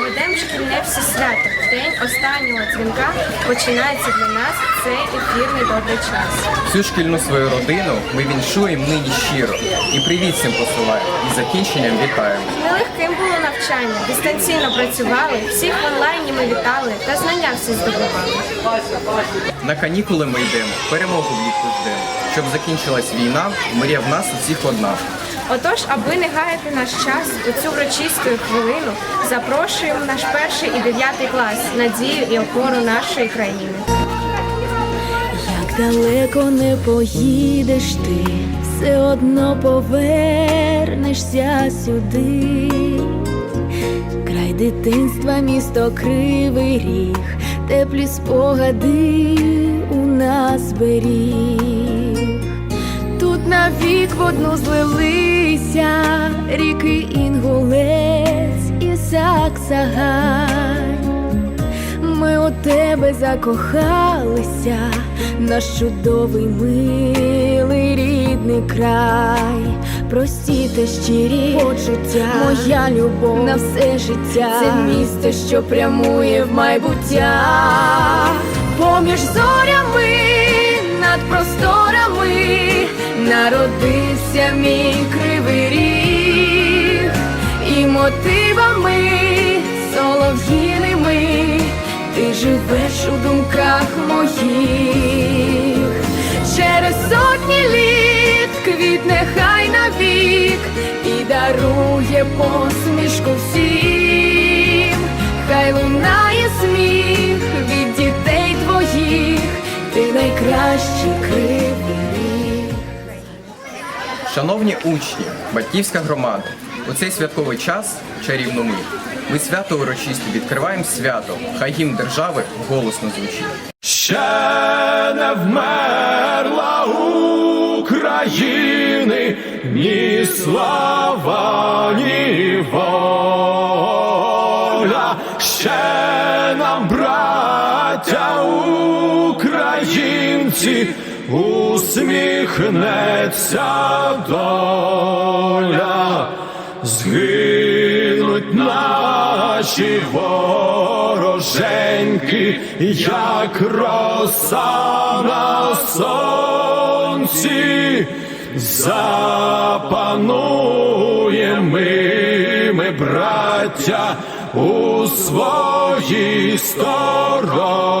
в проведемо шкільне всесвято. День останнього дзвінка починається для нас цей ефірний добрий час. Всю шкільну свою родину ми віншуємо нині щиро. І привіт всім посилаємо. І закінченням вітаємо. Нелегким було навчання, дистанційно працювали, всіх в онлайні ми вітали та знання всі здобували. На канікули ми йдемо, перемогу влітку ждемо. Щоб закінчилась війна, мрія в нас усіх одна. Отож, аби не гаяти наш час у цю врочисту хвилину, запрошуємо наш перший і дев'ятий клас, надію і опору нашої країни. Як далеко не поїдеш ти, все одно повернешся сюди. Край дитинства, місто кривий ріг, теплі спогади у нас беріг. Навік в одну злилися ріки Інгулець і Саксагай. Ми у тебе закохалися, наш чудовий милий рідний край. Прості та щирі почуття, моя любов на все життя. Це місто, що прямує в майбуття. Поміж зорями над просторами народився мій кривий ріг і мотивами солов'їними ти живеш у думках моїх. Через сотні літ квітне хай навік і дарує посмішку всім. Хай лунає сміх від дітей твоїх, ти найкращий ріг. Шановні учні, батьківська громада, у цей святковий час, чарівну мить, ми свято урочисто відкриваємо свято, хай гімн держави голосно звучить. Ще не вмерла України ні слава, ні воля. Ще нам, браття українці, усміхнеться доля. Згинуть наші вороженьки, як роса на сонці, запанує ми, ми, браття, у своїй сторонці,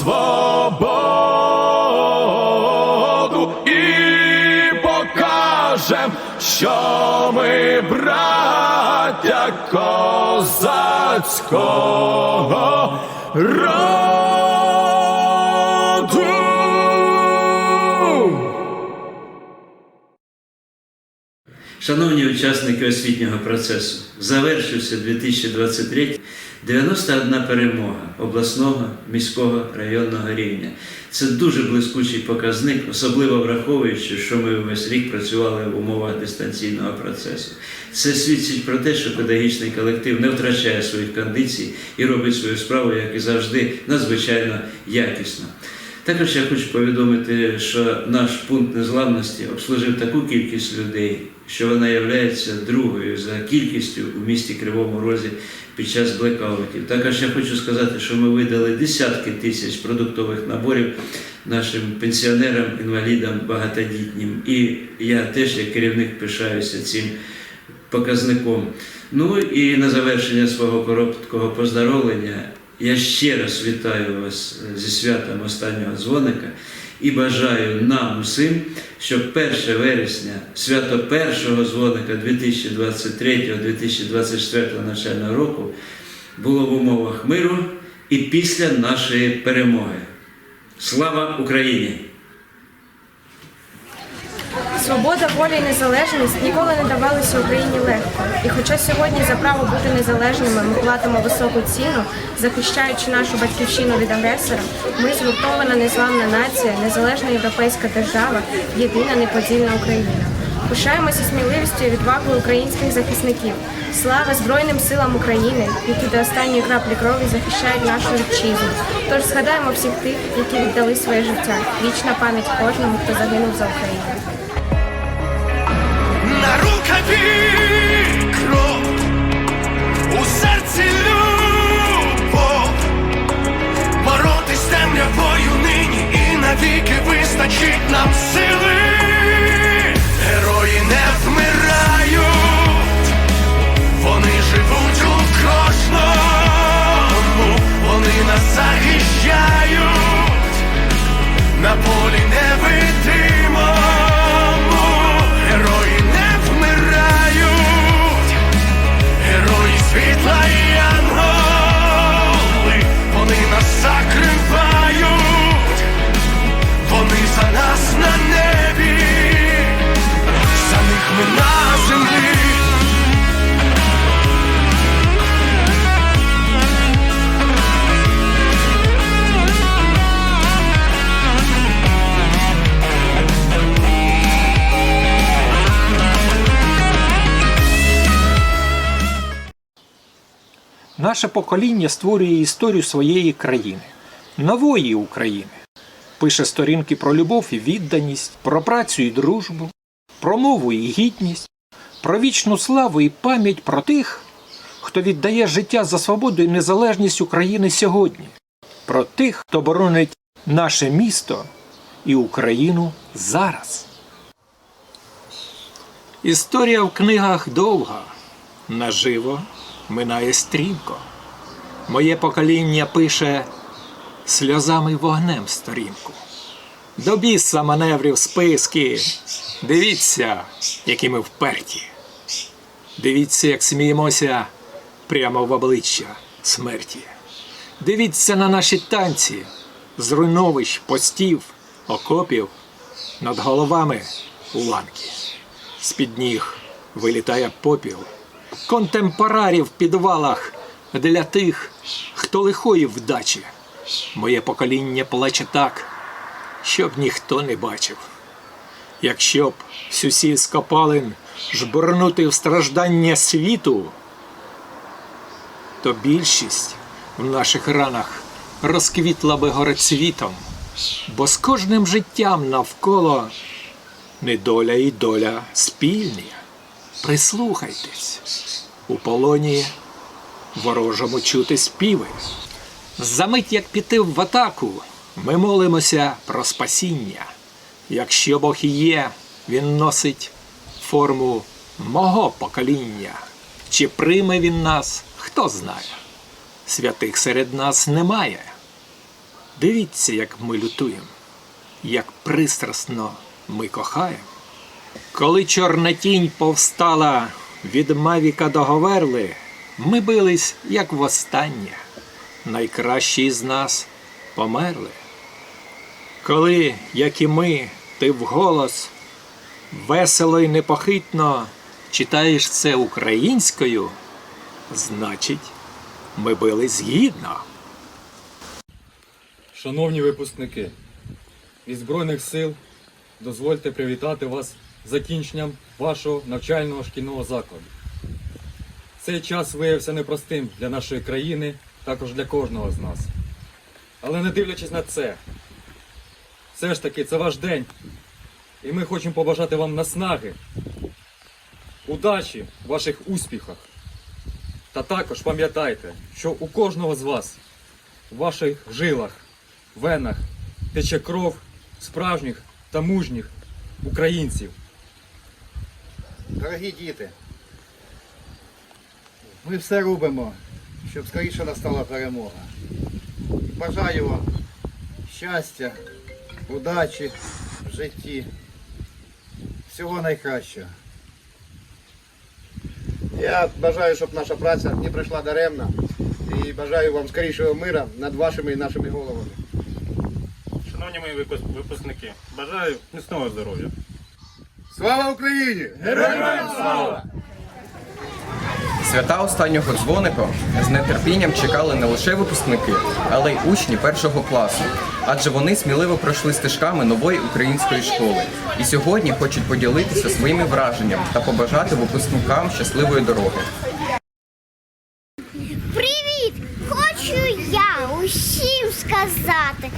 свободу і покажем, що ми браття козацького роду. Шановні учасники освітнього процесу, завершився 2023 91 перемога обласного, міського, районного рівня. Це дуже блискучий показник, особливо враховуючи, що ми весь рік працювали в умовах дистанційного процесу. Це свідчить про те, що педагогічний колектив не втрачає своїх кондицій і робить свою справу, як і завжди, надзвичайно якісно. Також я хочу повідомити, що наш пункт незламності обслужив таку кількість людей, що вона є другою за кількістю у місті Кривому Розі під час блекаутів. Також я хочу сказати, що ми видали десятки тисяч продуктових наборів нашим пенсіонерам, інвалідам, багатодітнім. І я теж, як керівник, пишаюся цим показником. Ну і на завершення свого короткого поздоровлення я ще раз вітаю вас зі святом останнього дзвоника і бажаю нам усім, щоб 1 вересня, свято першого дзвоника 2023-2024 навчального року було в умовах миру і після нашої перемоги. Слава Україні! Свобода, воля і незалежність ніколи не давалися Україні легко. І хоча сьогодні за право бути незалежними ми платимо високу ціну, захищаючи нашу батьківщину від агресора, ми згуртована незламна нація, незалежна європейська держава, єдина неподільна Україна. Пишаємося сміливістю і відвагою українських захисників. Слава Збройним силам України, які до останньої краплі крові захищають нашу вітчизну. Тож згадаємо всіх тих, які віддали своє життя. Вічна пам'ять кожному, хто загинув за Україну. На рукаві у серці любов, боротись темрявою нині і навіки вистачить нам сили. Герої не вмирають, вони живуть у кожному, вони нас захищають Наше покоління створює історію своєї країни, нової України. Пише сторінки про любов і відданість, про працю і дружбу, про мову і гідність, про вічну славу і пам'ять про тих, хто віддає життя за свободу і незалежність України сьогодні, про тих, хто боронить наше місто і Україну зараз. Історія в книгах довга, наживо минає стрімко. Моє покоління пише сльозами вогнем сторінку. До біса маневрів списки. Дивіться, які ми вперті. Дивіться, як сміємося прямо в обличчя смерті. Дивіться на наші танці, зруйновищ, постів, окопів, над головами уламки. З-під ніг вилітає попіл, контемпорарів в підвалах для тих, хто лихої вдачі. Моє покоління плаче так, щоб ніхто не бачив. Якщо б всю з копалин жбурнути в страждання світу, то більшість в наших ранах розквітла би горецвітом, бо з кожним життям навколо недоля і доля спільні. Прислухайтесь, у полоні ворожому чути співи. Замить, як піти в атаку, ми молимося про спасіння. Якщо Бог є, він носить форму мого покоління. Чи прийме він нас, хто знає. Святих серед нас немає. Дивіться, як ми лютуємо, як пристрасно ми кохаємо. Коли чорна тінь повстала від Мавіка до Говерли, ми бились, як востаннє. Найкращі з нас померли. Коли, як і ми, ти вголос весело й непохитно читаєш це українською, значить, ми бились гідно. Шановні випускники, від Збройних сил дозвольте привітати вас закінченням вашого навчального шкільного закладу. Цей час виявився непростим для нашої країни, також для кожного з нас. Але не дивлячись на це, все ж таки це ваш день. І ми хочемо побажати вам наснаги, удачі в ваших успіхах. Та також пам'ятайте, що у кожного з вас в ваших жилах, венах тече кров справжніх та мужніх українців. Дорогі діти, ми все робимо, щоб скоріше настала перемога. Бажаю вам щастя, удачі в житті, всього найкращого. Я бажаю, щоб наша праця не пройшла даремно і бажаю вам скорішого мира над вашими і нашими головами. Шановні мої випускники, бажаю міцного здоров'я. Слава Україні! Героям слава! Свята останнього дзвоника з нетерпінням чекали не лише випускники, але й учні першого класу, адже вони сміливо пройшли стежками нової української школи і сьогодні хочуть поділитися своїми враженнями та побажати випускникам щасливої дороги. Привіт! Хочу я усім сказати.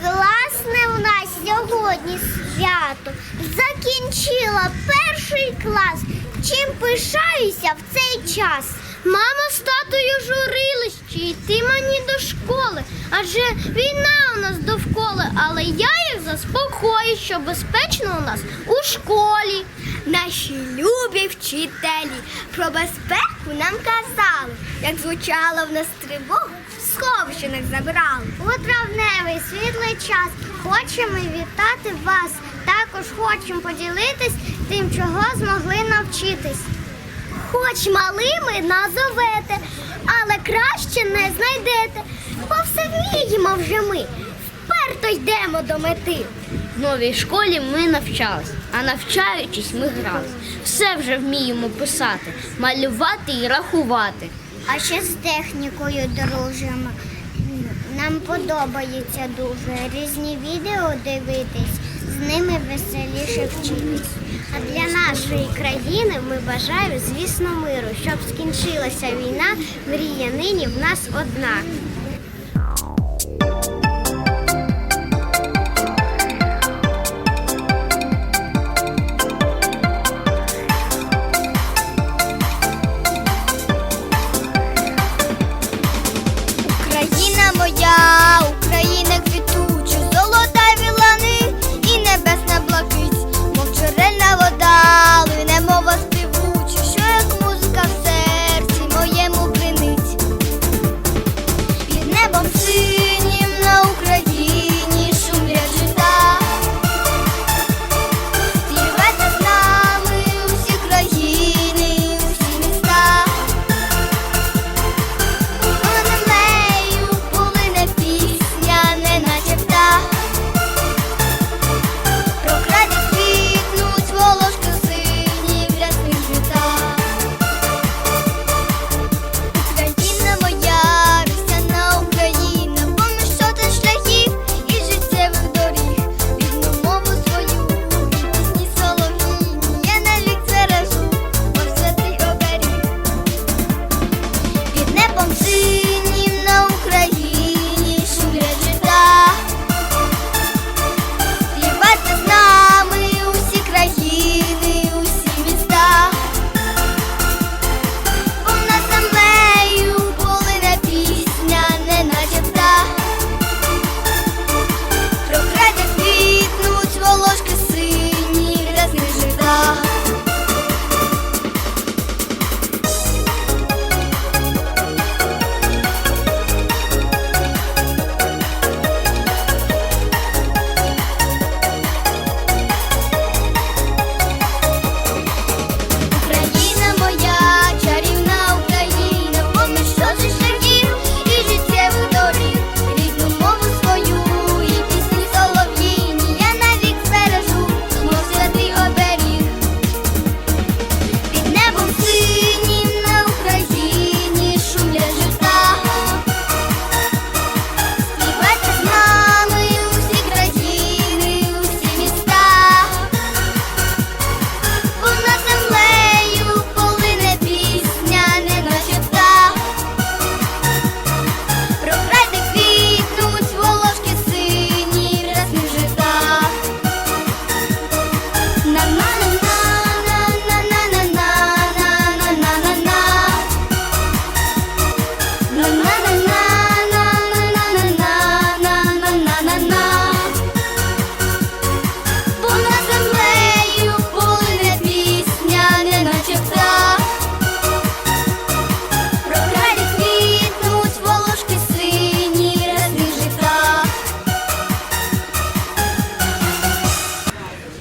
Класне в нас сьогодні свято. Закінчила перший клас. Чим пишаюся в цей час? Мама з татою журились, чи йти мені до школи, адже війна у нас довкола, але я їх заспокою, що безпечно у нас у школі. Наші любі вчителі про безпеку нам казали, як звучала в нас тривога, сховище забрали. У травневий світлий час хочемо вітати вас. Також хочемо поділитись тим, чого змогли навчитись. Хоч малими назовете, але краще не знайдете, бо все вміємо вже ми. Вперто йдемо до мети. В новій школі ми навчались, а навчаючись, ми грали. Все вже вміємо писати, малювати і рахувати. А ще з технікою дружимо. Нам подобається дуже різні відео дивитись, з ними веселіше вчитись. А для нашої країни ми бажаємо, звісно, миру, щоб скінчилася війна, мрія нині в нас одна.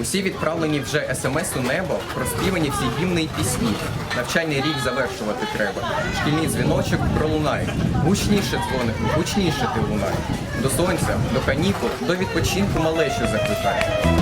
Усі відправлені вже смс у небо, проспівані всі гімни і пісні. Навчальний рік завершувати треба. Шкільний дзвіночок пролунає. Гучніше дзвонику, гучніше ти лунає. До сонця, до канікул, до відпочинку малечу закликає.